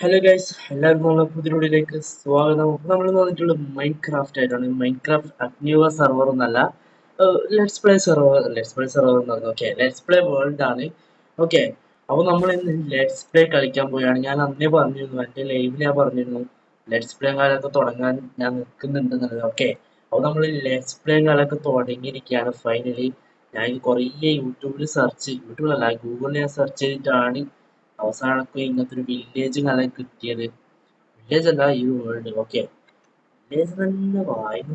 Hello guys എല്ലാവർക്കും നമ്മളെ പുതിയിലേക്ക് സ്വാഗതം. നമ്മൾ വന്നിട്ടുള്ളത് മൈൻക്രാഫ്റ്റ് ആയിട്ടാണ്. മൈൻക്രാഫ്റ്റ് അഗ്നിവ സെർവർ എന്നല്ല. Let's play server let's play server എന്ന് പറഞ്ഞു. ഓക്കെ ലെറ്റ്സ് പ്ലേ വേൾഡ് ആണ്. ഓക്കെ അപ്പോൾ നമ്മൾ ഇന്ന് ലെറ്റ്സ് പ്ലേ കളിക്കാൻ പോവുകയാണ്. ഞാൻ അന്നേ പറഞ്ഞിരുന്നു എന്റെ ലൈവിൽ ഞാൻ പറഞ്ഞിരുന്നു ലെറ്റ്സ് പ്ലേ കാലൊക്കെ തുടങ്ങാൻ ഞാൻ നിൽക്കുന്നുണ്ടെന്നുള്ളത്. ഓക്കെ അപ്പോൾ നമ്മൾ ലെറ്റ്സ് പ്ലേ കാലൊക്കെ തുടങ്ങിയിരിക്കുകയാണ്. ഫൈനലി ഞാൻ കുറേ യൂട്യൂബിൽ സെർച്ച് യൂട്യൂബിലല്ല ഗൂഗിളിൽ ഞാൻ സെർച്ച് ചെയ്തിട്ടാണ് അവസാനമൊക്കെ ഇങ്ങനത്തെ ഒരു വില്ലേജ് കല കിട്ടിയത്. വില്ലേജ് അല്ല ഈ വേൾഡ് ഓക്കെ വില്ലേജ് തന്നെ വായ്പ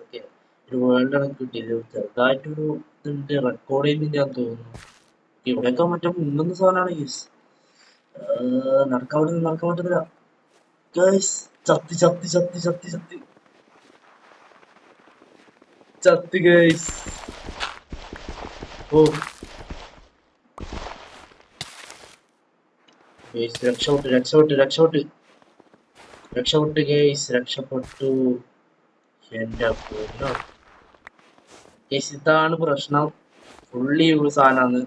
ഓക്കെ ഒരു വേൾഡ് ആണ് കിട്ടിയത്. ചെറുതായിട്ടൊരു ഇതുണ്ട്. റെക്കോർഡ് ചെയ്യുന്നില്ല എന്ന് തോന്നുന്നു. ഇവിടെയൊക്കെ മറ്റേ മുങ്ങുന്ന സാധനമാണ് യൂസ് നടക്കാൻ പറ്റുന്ന നടക്കാൻ പറ്റുന്നില്ല. ഗൈസ് ചത്തി ചത്തി ചത്തി ചത്തി ചത്തി. ചത്തി ഗൈസ് ഓ. ഗൈസ് രക്ഷപ്പെട്ടു രക്ഷപ്പെട്ടു രക്ഷപ്പെട്ടു. രക്ഷപ്പെട്ടു ഗൈസ് രക്ഷപ്പെട്ടു. എന്റെ പൊന്നോ. ഗേസ് ഇതാണ് പ്രശ്നം. ഫുള്ളി യൂസ് സാധനമാണ്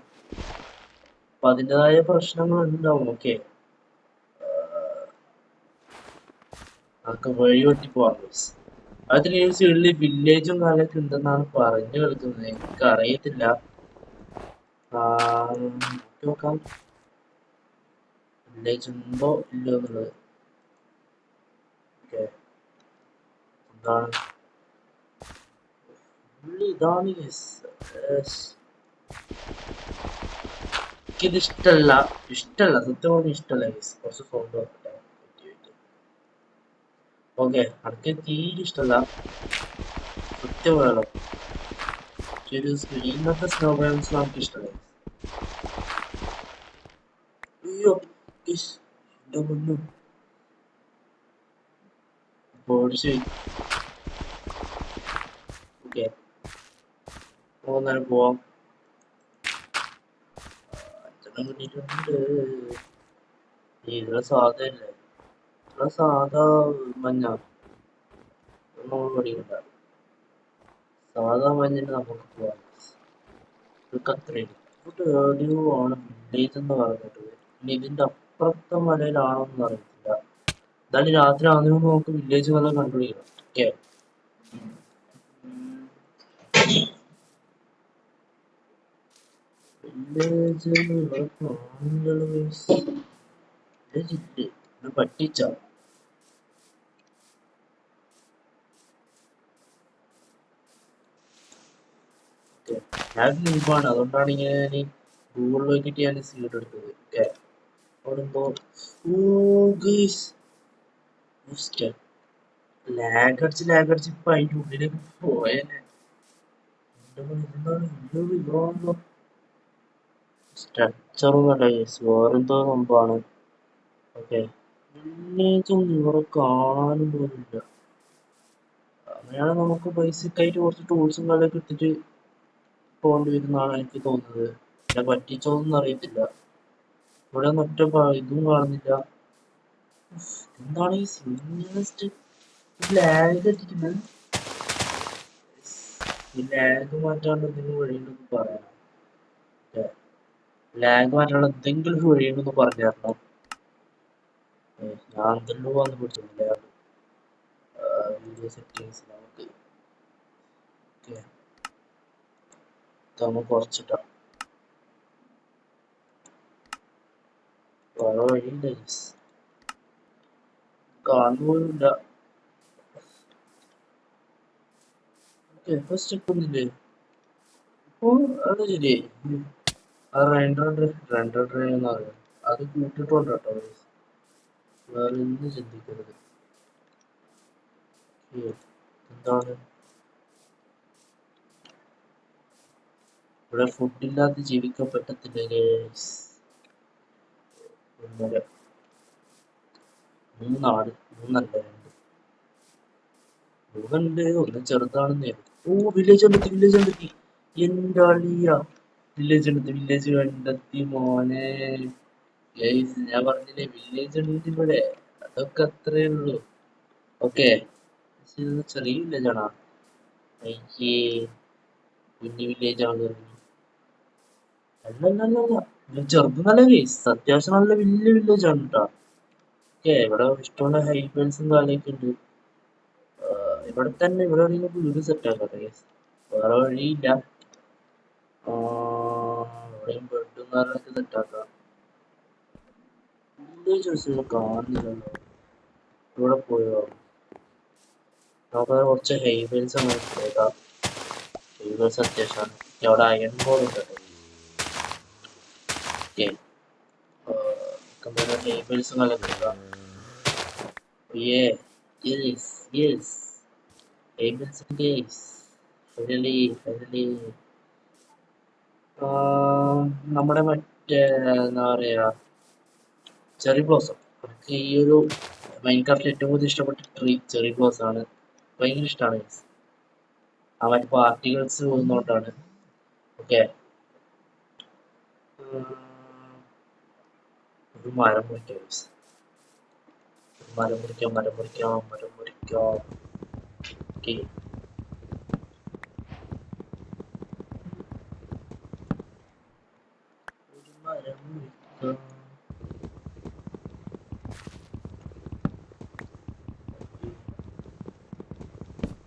അപ്പൊ അതിന്റെതായ പ്രശ്നങ്ങൾ ഉണ്ടാവും ഓക്കെ നമുക്ക് വഴി വെട്ടി പോവാം ഗേസ് അതിന് ഈ ഉള്ളിൽ വില്ലേജും കാലൊക്കെ ഉണ്ടെന്നാണ് പറഞ്ഞു കേൾക്കുന്നത്. എനിക്ക് അറിയത്തില്ല നോക്കാം വില്ലേജ് ഉണ്ടോ ഇല്ലയോ എന്നുള്ളത്. ഓക്കെ. എന്താണ്? ഇതാണ് എനിക്കിത് ഇഷ്ടല്ല. ഇഷ്ടല്ല സത്യം പറഞ്ഞ ഇഷ്ടല്ല. ഗസ് കുറച്ച് സൗണ്ട് നോക്കട്ടെ ഓക്കെ അടക്ക് തീരെ ഇഷ്ടല്ല. സത്യം പറയണം. ഒരു ഇന്നത്തെ സ്നോ ബാലൻസ് നമുക്ക് ഇഷ്ടമല്ല അയ്യോ. എന്റെ മുന്നു ഓടിച്ച് ഓക്കെ പോകുന്നേരം പോവാം. ഇതിലെ സാധനല്ലേ ഇതിലെ സാധാ മഞ്ഞ. നമ്മൾ പഠിക്കണ്ട. സാധാ മഞ്ഞിന് നമുക്ക് പോവാം. ഇതൊക്കെ അത്രയും ഇവിടെ എവിടെയോ ആണ്. വില്ലേജ് എന്ന് പറഞ്ഞിട്ട്. ഇനി ഇതിന്റെ അപ്പുറത്തെ മലയിലാണോ എന്ന് അറിയത്തില്ല. എന്തായാലും രാത്രി ആദ്യം നമുക്ക് വില്ലേജ് വല്ല കണ്ടു ഓക്കെ. വില്ലേജ് പറ്റിച്ച? ഞാൻ മുമ്പാണ് അതുകൊണ്ടാണ് ഇങ്ങനെ ഗൂഗിളിൽ നോക്കിയിട്ട് ഞാൻ സീഡ് എടുത്തത്. ഓക്കെ. അവിടെന്തോ ഓ ലാഗർച്ച് ലാഗ് ലാഗ് ഇപ്പൊ അതിന്റെ ഉള്ളിലേക്ക് പോയേനെ. സ്ട്രക്ചറൊന്നുമല്ല വേറെന്തോ ഓക്കെ കാണാനും പോലില്ല അങ്ങനെയാണ് നമുക്ക് ബേസിക് ആയിട്ട് കുറച്ച് ടൂൾസും കാര്യമൊക്കെ ഇട്ടിട്ട് പോകേണ്ടി വരുന്നതാണ് എനിക്ക് തോന്നുന്നത്. എന്നെ പറ്റിച്ചോന്നും അറിയത്തില്ല. ഇവിടെ ഒറ്റ ഇതും കാണുന്നില്ല. എന്താണ് ഈ സിംഗിൾസ്റ്റ് ലാഗ് മാറ്റാണ്ട് എന്തെങ്കിലും വഴിയുണ്ടെന്ന് പറയാം. ലാഗ് മാറ്റാനുള്ള എന്തെങ്കിലും വഴിയുണ്ടെന്ന് ഞാൻ തന്നെ വന്ന് പിടിച്ചില്ല വീഡിയോ സെറ്റിങ്സ് നമുക്ക്. നമുക്ക് വഴിയില്ല കാണുന്നില്ല ഫസ്റ്റ് സ്റ്റെപ്പ് ഒന്നില്ലേ ഇപ്പൊ അത് ശരി അത് റെൻഡർ റെൻഡർ ഡ്രൈവ് എന്ന് പറയുന്നത് അത് കൂട്ടിട്ടുണ്ട് കേട്ടോ. വേറെ ഒന്നും ചിന്തിക്കരുത്. എന്താണ്? ഇവിടെ ഫുഡില്ലാതെ ജീവിക്കാൻ പറ്റത്തില്ല ഗേസ് ഒന്നര മൂന്നാട് മൂന്നല്ല രണ്ട്. മൂന്നുണ്ട് ഒന്ന് ചെറുതാണെന്ന് ഓ വില്ലേജ് കണ്ടെത്തി വില്ലേജ് കണ്ടെത്തി. എന്റെ അളിയ. വില്ലേജ് കണ്ടെത്തി വില്ലേജ് കണ്ടെത്തി മോനെ. ഞാൻ പറഞ്ഞില്ലേ വില്ലേജ് ഉണ്ട് ഇവിടെ. അതൊക്കെ അത്രേ ഉള്ളൂ. ഓക്കെ ചെറിയ വില്ലേജ് ആണോ. അയ്യേ കുഞ്ഞു വില്ലേജ് ആണ് അല്ലല്ലല്ല ചെറുത് നല്ല കേസ് അത്യാവശ്യം നല്ല വലിയ വില്ലേജ് ആണ് കേട്ടോ ഓക്കെ ഇവിടെ ഇഷ്ടമുള്ള ഹൈബേൺസും കാര്യമൊക്കെ ഉണ്ട്. ഇവിടെ തന്നെ ഇവിടെ എവിടെയെങ്കിലും വീട് സെറ്റ് ആക്കാം ഗൈസ് വേറെ വഴിയില്ല. ഇവിടെയും ബെഡും കാര്യങ്ങളൊക്കെ സെറ്റ് ആക്കാം ചോദിച്ചു കാണുന്നില്ലല്ലോ. ഇവിടെ പോയോ? നമുക്ക് കുറച്ച് അങ്ങ് എടുത്തേക്കാം ഹൈബേൺസ് അത്യാവശ്യമാണ്. അവിടെ അയൺ ബോൾ ഉണ്ട് ഓക്കെ കമ്പനി ഹൈബേൺസും കളഞ്ഞേക്കാം Yeah, yes, yes. Abel's case. Finally, finally. ആഹ് നമ്മുടെ മറ്റേ എന്താ പറയാ ചെറി ബ്ലോസം എനിക്ക് ഈ ഒരു മൈൻക്രാഫ്റ്റിൽ ഏറ്റവും കൂടുതൽ ഇഷ്ടപ്പെട്ട ട്രീ ചെറി ബ്ലോസം ആണ്. ഭയങ്കര ഇഷ്ടമാണ് ആ മറ്റേ പാർട്ടികൾസ് പോകുന്നോണ്ടാണ് ഓക്കെ ഒരു മരം മുറിക്കാം. മരം മുറിക്കാം മരം മുറിക്കാം മരം മുറിക്കാം. ഓക്കെ. ഒരു മരം മുറിക്കാം.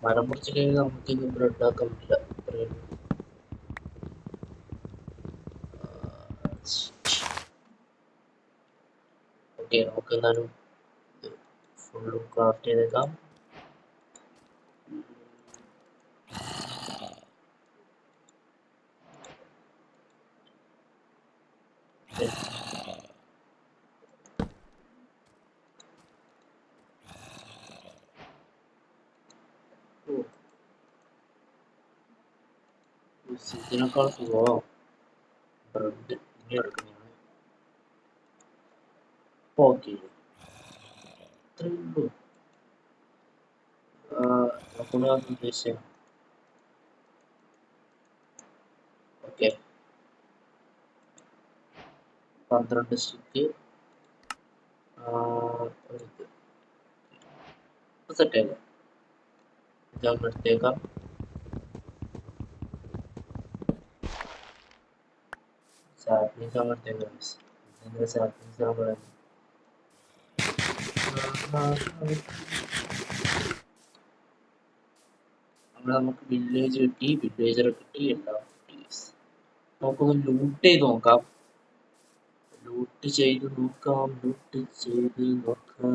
മരം മുറിച്ച് കഴിഞ്ഞാൽ നമുക്ക് ഇനി ബ്രെഡ് ആക്കാൻ പറ്റില്ല. ഉള്ളൂ. ഓക്കെ നമുക്ക് എന്നാലും ഫുള്ളും ക്രാഫ്റ്റ് ചെയ്തേക്കാം ഓ. ഇതിനേക്കാൾ സുഖമോ ബ്രെഡ് ഇനി എടുക്കുന്നതാണ് ഓക്കെ ഇത്രയേ ഉള്ളൂ നോക്കുന്നത് ഉദ്ദേശിച്ചത് ഓക്കെ പന്ത്രണ്ട് സ്റ്റിക്ക് സെറ്റ് ആയില്ല ഇതാകുമ്പോൾ എടുത്തേക്കാം സാപ്ലിങ്സ് ആകുമ്പോൾ അവിടെ നമുക്ക് വില്ലേജ് കിട്ടി വില്ലേജർ കിട്ടി എല്ലാം കിട്ടി. നമുക്കൊന്ന് ലൂട്ട് ചെയ്ത് നോക്കാം. ലൂട്ട് ചെയ്ത് നോക്കാം ലൂട്ട് ചെയ്ത് നോക്കാം.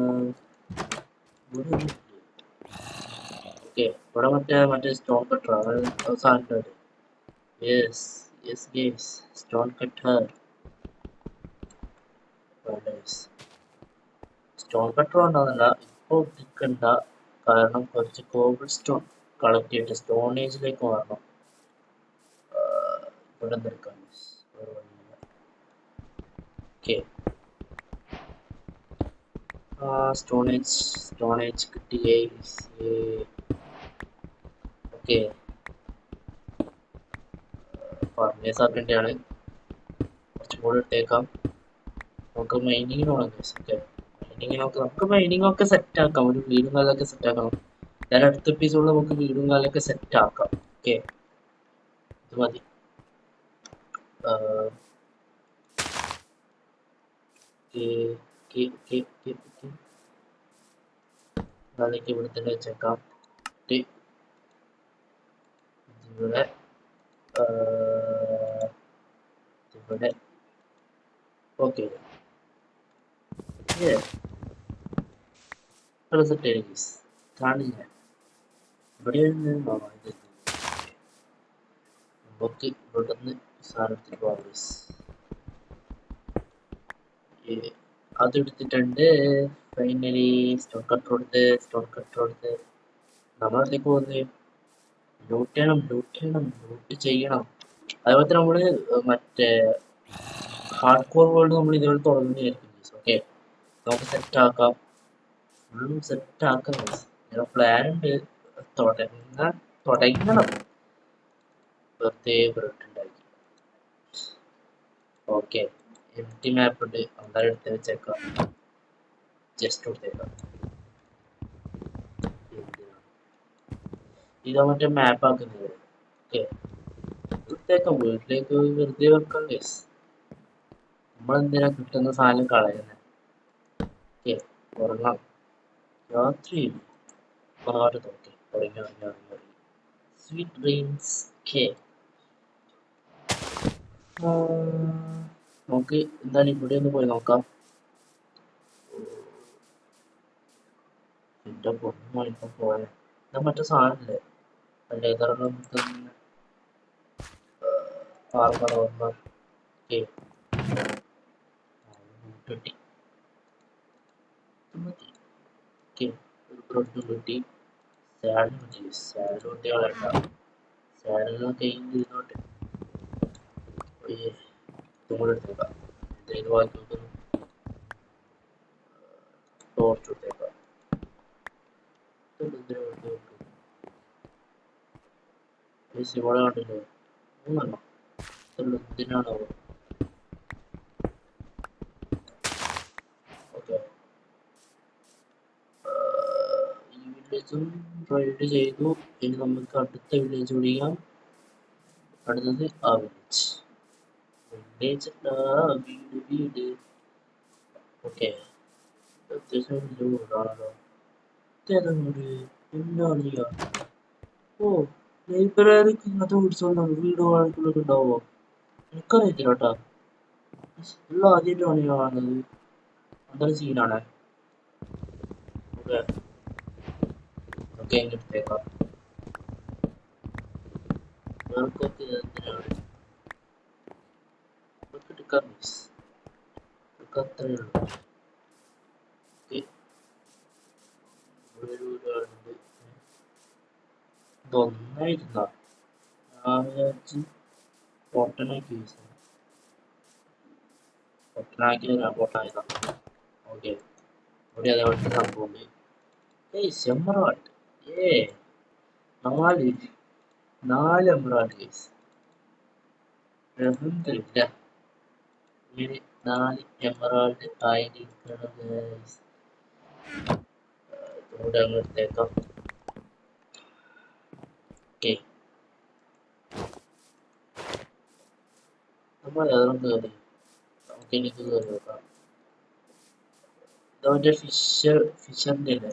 ഓക്കെ ഇവിടെ മറ്റേ മറ്റേ സ്റ്റോൺ കട്ടർ സാധനം yes yes guys stone cutter stone cutter ഉണ്ടാകുന്നില്ല ഇപ്പോൾ നിൽക്കണ്ട കാരണം കുറച്ച് കോബിൾ സ്റ്റോൺ കളക്ട് ചെയ്തിട്ട് സ്റ്റോണേജിലേക്ക് മാറണം. ആഹ് ഇവിടെ നിൽക്കാം okay stone age stone age കിട്ടിയേ. ഓക്കെ ഫർണേസ് ആക്കേണ്ടതാണ് കുറച്ചും കൂടി ഇട്ടേക്കാം നമുക്ക് മൈനിങ്ങിന് വേണം ഓക്കെ മൈനിങ്ങിനൊക്കെ നമുക്ക് മൈനിങ് ഒക്കെ സെറ്റ് ആക്കാം. ഒരു വീടും കാലൊക്കെ സെറ്റ് ആക്കാം. ഞാൻ അടുത്ത എപ്പിസോഡിൽ നമുക്ക് വീടും കാലൊക്കെ സെറ്റ് ആക്കാം. ഓക്കെ ഇത് മതി. അതൊക്കെ ഇവിടെ തന്നെ വെച്ചേക്കാം. ഇവിടെ ഇവിടെ. ഓക്കെ സെറ്റ് കാണില്ല. ഇവിടെ ഇത് നമുക്ക് ഇവിടെ നിന്ന് സാധനത്തിൽ പോകാം അതെടുത്തിട്ടുണ്ട്. ഫൈനലി സ്റ്റോൺ കട്ടർ കൊടുത്ത് സ്റ്റോൺ കട്ടർ കൊടുത്ത് നമ്മളത്തേക്ക് പോകുന്നത് ലൂട്ട് ചെയ്യണം ലൂട്ട് ചെയ്യണം ലൂട്ട് ചെയ്യണം. അതുപോലെ തന്നെ നമ്മൾ മറ്റേ ഹാർഡ് കോർ വേൾഡ് നമ്മൾ ഇതുപോലെ തുടങ്ങുന്നതായിരിക്കും. ഓക്കെ നമുക്ക് സെറ്റ് ആക്കാം. ഫുള്ളും സെറ്റ് ആക്കാം ഞാൻ പ്ലാൻ ഉണ്ട്. തുടങ്ങ തുടങ്ങണം. വെറുതെ ഉണ്ടാക്കി. ഓക്കെ എം ടി മാപ്പ് ഉണ്ട്. അവിടെ എടുത്ത് വെച്ചേക്കാം. ജസ്റ്റ് കൊടുത്തേക്കാം. ഇതാ മറ്റേ മാപ്പ് ആക്കുന്നത്. ഓക്കെ എടുത്തേക്കാം വീട്ടിലേക്ക് വെറുതെ വെക്കാം ഗൈസ് നമ്മളെന്തിനാ കിട്ടുന്ന സാധനം കളയുന്നത് ഓക്കെ ഉറങ്ങാം. രാത്രി പാട് നോക്കി ഉറങ്ങി സ്വീറ്റ് ഡ്രീംസ് കെ നമുക്ക് എന്താണ് ഇവിടെ ഒന്ന് പോയി നോക്കാം. എന്റെ പൊന്നു ഇപ്പൊ പോയ. ഇത് മറ്റേ സാധനല്ലേ? അല്ലേ ഇതറങ്ങും ഫാർമർ ഓർമ്മ കെ കിട്ടി മതി ഓക്കെ ഒരു ബ്രെഡ് കിട്ടി സാലഡ് കിട്ടി സാലഡ് കിട്ടിയ കളയണ്ട സാലഡ് കഴിഞ്ഞ് ഇരുന്നോട്ടെ ഒയ്യേ ഇതും കൂടെ എടുത്തേക്കാം എന്തെങ്കിലും ബാക്കി വെക്കുന്നു ടോർച്ച് എടുത്തേക്കാം ഇതെന്തിനാ വെറുതെ വെക്കുന്നത്? ഈ ഇവിടെ കണ്ടില്ലേ മൂന്നെണ്ണം ഇതെല്ലാം എന്തിനാണോ ഓക്കെ ഈ വില്ലേജും റൈഡ് ചെയ്തു. ഇനി നമുക്ക് അടുത്ത വില്ലേജ് പിടിക്കാം അടുത്തത് ആ വില്ലേജ് വില്ലേജ് വീട് വീട്. ഓക്കെ അത്യാവശ്യം വീടാണല്ലോ ഇതേതാണ് എന്നാണ് ഓ ലൈബ്രറിക്ക് ഇങ്ങനത്തെ വീടിച്ചോണ്ടാണ് വീട് വാഴക്കുള്ളൊക്കെ ഉണ്ടാവോ എനിക്കറിയത്തില്ല കേട്ടാ. എല്ലാം ആദ്യമായിട്ടാണ് ഞാൻ കാണുന്നത്. അതൊരു സീനാണ് ഓക്കെ ഓക്കെ എടുത്തേക്കാം ഇവർക്കൊക്കെ എന്തിനാണ് ഇവർക്ക് എടുക്കാം മിസ് ഇവർക്ക് അത്രയേ ഉള്ളൂ ഒരാളുണ്ട് ഇതൊന്നായിരുന്ന വിചാരിച്ച് പൊട്ടനാക്കി യൂസ് ചെയ്യാം പൊട്ടനാക്കി ഞാൻ പൊട്ടായതാ ഓക്കെ ഇവിടെ അതേപോലത്തെ ഏയ് എമറാൾഡ് ഏ നാല് നാല് എമറാൾഡ് കേസ് അൽഹംദുലില്ലാ ഇങ്ങനെ നാല് എമറാൾഡ് ആയിരിക്കണം ഗൈസ് ഇവിടെ അങ്ങ് എടുത്തേക്കാം ഓക്കെ നമ്മൾ ഏതെങ്കിലും കയറി നമുക്ക് എനിക്ക് കയറി നോക്കാം ഇതവന്റെ ഫിഷർ ഫിഷറിന്റെ അല്ലേ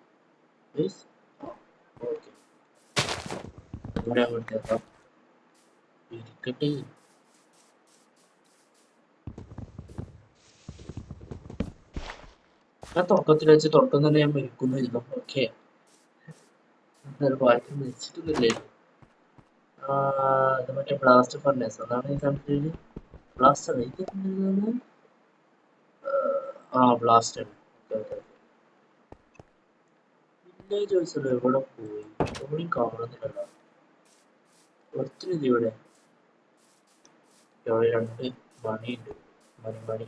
ഏഷ്, okay അങ്ങ് എടുത്തേക്കാം ഇരിക്കട്ടെ ഞാൻ തുടക്കത്തിൽ വെച്ച് തുടക്കം തന്നെ ഞാൻ മരിക്കുന്നില്ല ഓക്കെ ഭാഗ്യം മരിച്ചിട്ടൊന്നുമില്ലേ അത് മറ്റേ ബ്ലാസ്റ്റ് ഫർണേസ് അതാണ് ഈ കണ്ടിട്ട് ബ്ലാസ്റ്റർ ഇത്? ആ ബ്ലാസ്റ്റർ വില്ലേജ് ചോദിച്ചല്ലോ എവിടെ പോയി എവിടെയും കാണുന്നില്ലല്ലോ ഒത്തിരി ഇത് ഇവിടെ ഇവിടെ രണ്ട് മണിയുണ്ട് മണി മണി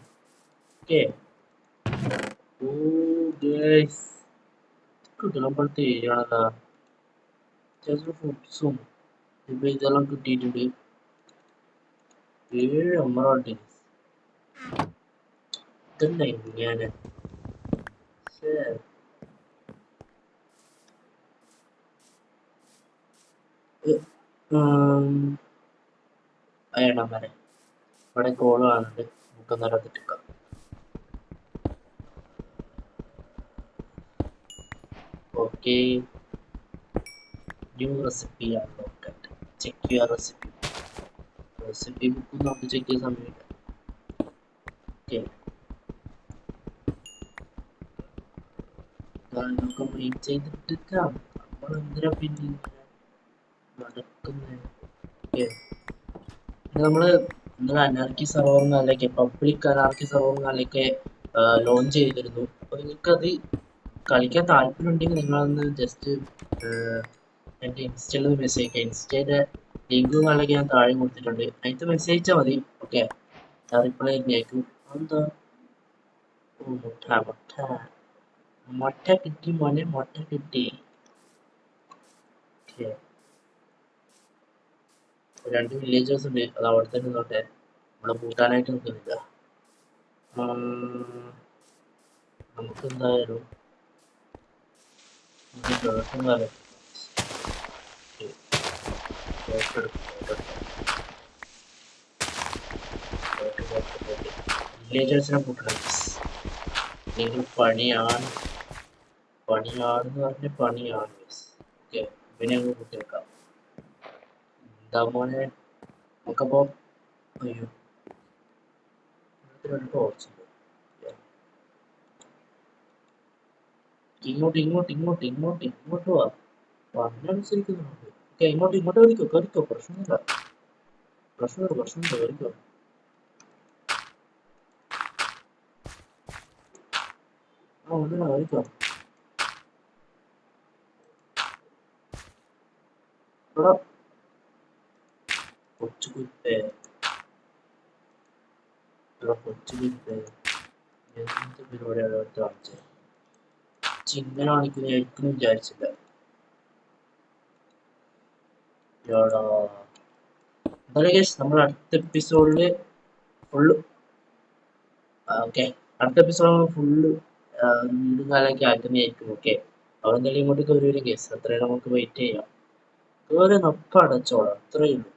ഓക്കെ ഓ ഗൈസ് കിട്ടണപ്പോഴത്തെ ഏരിയാണല്ലോ അത്യാവശ്യം ഫുഡ്സും ഇപ്പൊ ഇതെല്ലാം കിട്ടിയിട്ടുണ്ട് ഏഴ് എമറാൾഡ് ഇതന്നെ ഇങ്ങനെ ശ്ശേ. ഏ, ഉം, വരെ. ഇവിടെ കോൾ കാണുന്നുണ്ട്. നമുക്കൊന്നേരം അതിട്ടിക്കാം okay new recipe unlocked check your recipe recipe book നമുക്ക് ചെക്ക് ചെയ്യാൻ സമയമില്ല. ഓക്കെ നമുക്ക് ബ്രീഡ് ചെയ്തിട്ടിരിക്കാം നമ്മൾ എന്തിനാ പിന്നെ നമ്മൾ ഇന്നലെ അനാർക്കി സർവറിനാലൊക്കെ പബ്ലിക് അനാർക്കി സർവറിനാലൊക്കെ ലോഞ്ച് ചെയ്തിരുന്നു. അപ്പൊ നിങ്ങൾക്കത് കളിക്കാൻ താല്പര്യം ഉണ്ടെങ്കിൽ നിങ്ങളൊന്ന് ജസ്റ്റ് എന്റെ ഇൻസ്റ്റയിൽ മെസ്സേജ് അയക്കുക ഇൻസ്റ്റയുടെ ലിങ്ക് അല്ലെങ്കിൽ ഞാൻ താഴെ കൊടുത്തിട്ടുണ്ട്. അതിനകത്ത് മെസ്സേജ് അയച്ചാൽ മതി. ഓക്കെ? ഞാൻ റിപ്ലൈ അയക്കും. എന്താ ഓ മുട്ട. മുട്ട കിട്ടി മോനെ മുട്ട കിട്ടി. ഓക്കെ. രണ്ട് വില്ലേജേഴ്സ് ഉണ്ട്. അത് അവിടെ തന്നെ നോട്ടെ നമ്മളെ കൂട്ടാനായിട്ട് നിൽക്കുന്നില്ല നമുക്ക് എന്തായാലും വില്ലേജേഴ്സിനെ കൂട്ടണം. നിങ്ങൾ പണിയാണ്. പണിയാണെന്ന് പറഞ്ഞ പണിയാണ്. ഓക്കെ ഇവനെ അങ്ങ് എന്താ മോനെ? നമുക്കപ്പോ അയ്യോ. ഇതിനൊരു ടോർച്ച് ഇങ്ങോട്ട് ഇങ്ങോട്ട് ഇങ്ങോട്ട് ഇങ്ങോട്ട് ഇങ്ങോട്ട് വാ. പറഞ്ഞനുസരിക്കുന്നുണ്ട് ഓക്കെ ഇങ്ങോട്ട് ഇങ്ങോട്ട് കയറിക്കോ കയറിക്കോ പ്രശ്നമില്ല. പ്രശ്നമില്ല പ്രശ്നമില്ല. കയറിക്കോ ആ ഒന്നിനാ കയറിക്കോ എടാ കൊച്ചു കുത്തേ എടാ കൊച്ചു കുത്തേ എന്ത് പരിപാടിയാണ് അടുത്ത് കാണിച്ചത് ചിങ്ങനെ കാണിക്കുന്ന വിചാരിച്ചില്ല. നമ്മൾ അടുത്ത എപ്പിസോഡിൽ ഫുള്ള് ഓക്കെ അടുത്ത എപ്പിസോഡ് ഫുള്ള് വീടും കാലൊക്കെ ആക്കുന്നതായിരിക്കും ഓക്കെ അപ്പോൾ എന്തായാലും ഇങ്ങോട്ട് കയറി വരും കേസ് അത്രയും നമുക്ക് വെയിറ്റ് ചെയ്യാം. കയറി നൊപ്പ അത്രയുള്ളൂ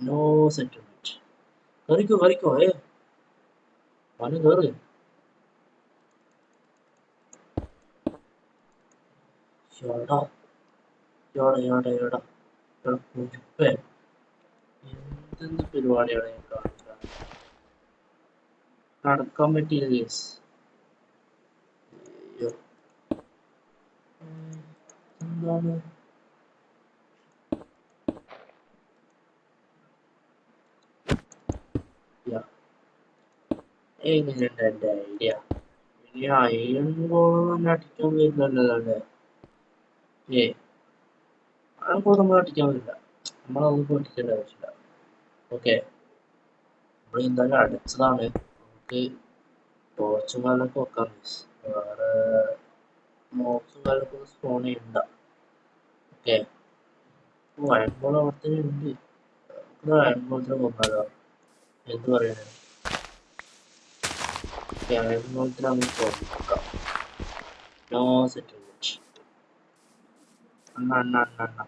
നോ സെറ്റിൽമെന്റ് കയറിക്കോ കയറിക്കോ ഏ മന കയറി എടാ എടാ എടാ എടാ എടാ കുരുപ്പേ എന്തെന്ന് പരിപാടിയാണ് ഞാൻ കാണിക്കാൻ നടക്കാൻ പറ്റിയില്ല കേസ് എന്താണ്? എങ്ങനെയുണ്ട് എന്റെ ഐഡിയ ഇനി അയൺ ഗോളൊന്നും അടിക്കാൻ പറ്റില്ലല്ലോ അല്ലേ? ഏ ഗോൾ നമ്മൾ അടിക്കാൻ പറ്റില്ല നമ്മളതൊന്നും അടിക്കേണ്ട ആവശ്യമില്ല. ഓക്കെ. നമ്മൾ എന്തായാലും അടിച്ചതാണ്. നമുക്ക് ടോർച്ചും കാലൊക്കെ വെക്കാം മിസ് വേറെ കാലൊക്കെ സ്പോൺ ചെയ്യണ്ട. ഓക്കെ. ഗോൾ അവിടെ തന്നെ ഉണ്ട്. നമുക്ക് അയൺ തന്നെ കൊന്നാലോ എന്ത് പറയുന്നത് അയൺ ഗോളത്തിന് നമുക്ക് പോകാം നോ സെറ്റിൽമെന്റ് അണ്ണ അണ്ണ അണ്ണ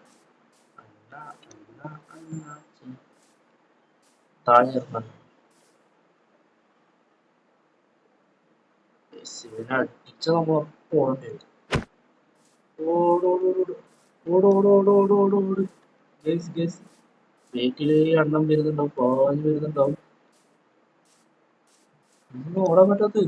അണ്ണ അണ്ണ അണ്ണ അണ്ണ താഴെ ഇറങ്ങണം ഇവനെ അടിച്ച നമ്മൾ പോകേണ്ടി വരും ഓടോടോടോട് ഓടോടോടോടോടോട് ഗേസ് ഗേസ് വീട്ടിൽ അണ്ണം വരുന്നുണ്ടാവും പാഞ്ഞ് വരുന്നുണ്ടാവും ഓടാൻ പറ്റാത്ത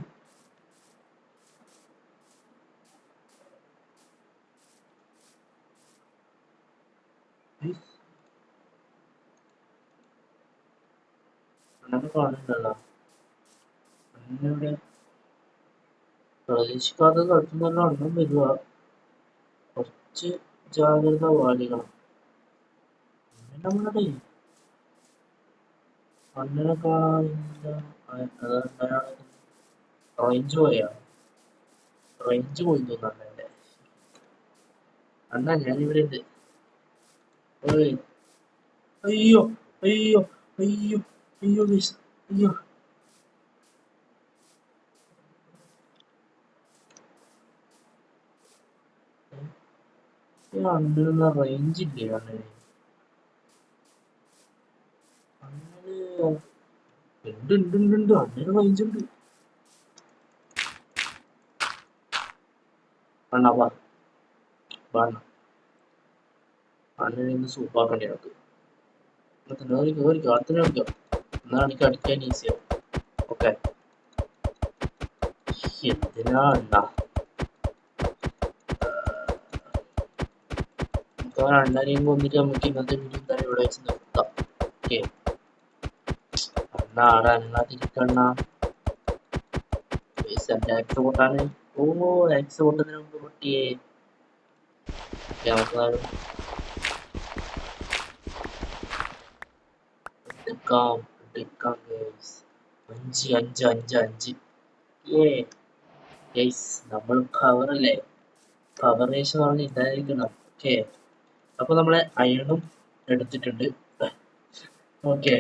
സ്ഥലത്തു നിന്നല്ല അണ്ണം വരിക കുറച്ച് ജാഗ്രത പാലിക്കണം. അണ്ണനെ കാണാനില്ല റേഞ്ച് പോയാണ് റേഞ്ച് പോയി തോന്നുന്നു അണ്ണന്റെ അണ്ണാ ഞാനിവിടെ ഉണ്ട്. അയ്യോ അയ്യോ അയ്യോ അയ്യോ അയ്യോ. റേഞ്ച് ഇല്ലേ അണ്ണന്? അണ്ണന് ഉണ്ട് ഉണ്ട് ഉണ്ട്. ഉണ്ട്. അണ്ണന് റേഞ്ച് ഉണ്ട്. അണ്ണാ എന്തിനാ അണ്ണനെയും കൊന്നിട്ട് നമുക്ക് ഇന്നത്തെ വീഡിയോ തന്നെ ഇവിടെ വെച്ച് നിർത്താം. ഓക്കെ എന്റെ ആക്സ് പൊട്ടാണ് ഓ എക്സ് കൊണ്ടതിന് മുമ്പ് പൊട്ടിയേ എടുക്കാം എടുക്കാം ഗൈസ് അഞ്ച് അഞ്ച് പവർ റേസ് പറഞ്ഞ് ഇതായിരിക്കണം. ഓക്കെ അപ്പൊ നമ്മളെ അയണും എടുത്തിട്ടുണ്ട്. ഓക്കെ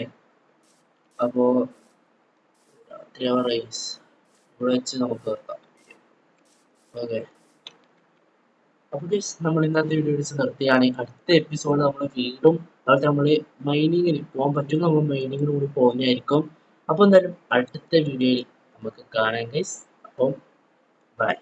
അപ്പോ റൈസ് ഇവിടെ വെച്ച് നമുക്ക് നിർത്താം ഓക്കെ അപ്പൊ ഗൈസ് നമ്മൾ ഇന്നത്തെ വീഡിയോ വെച്ച് നിർത്തിയാണ്. അടുത്ത എപ്പിസോഡ് നമ്മൾ വീണ്ടും അതായത് നമ്മൾ മൈനിങ്ങിന് പോകാൻ പറ്റും നമ്മൾ മൈനിങ്ങിന് കൂടി പോകുന്നതായിരിക്കും. അപ്പൊ എന്തായാലും അടുത്ത വീഡിയോയിൽ നമുക്ക് കാണാം ഗൈസ് അപ്പം ബൈ